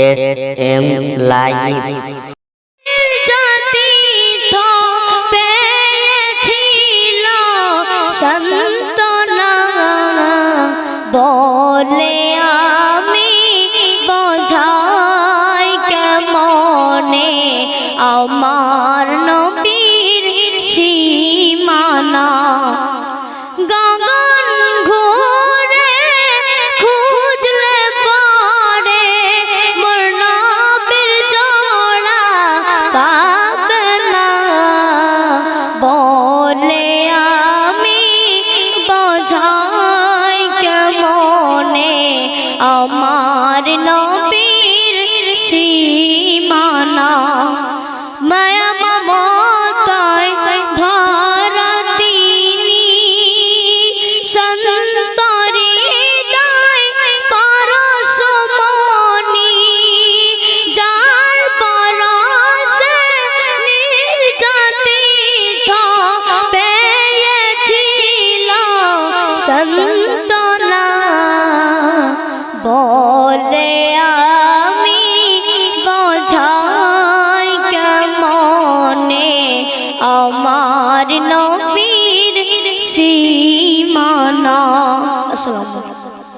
S M live সন্তনা বলে আমি আমার নবীর সীমানা, মায়া মমতায় ভরা তিনি। সন্তরি দায় পরশমণি যার পরশে নির্যাতিত পেয়েছিল। সন্তনা আমি বোঝাই কেমনে আমার নবীর সীমানা। আসসালামু আলাইকুম।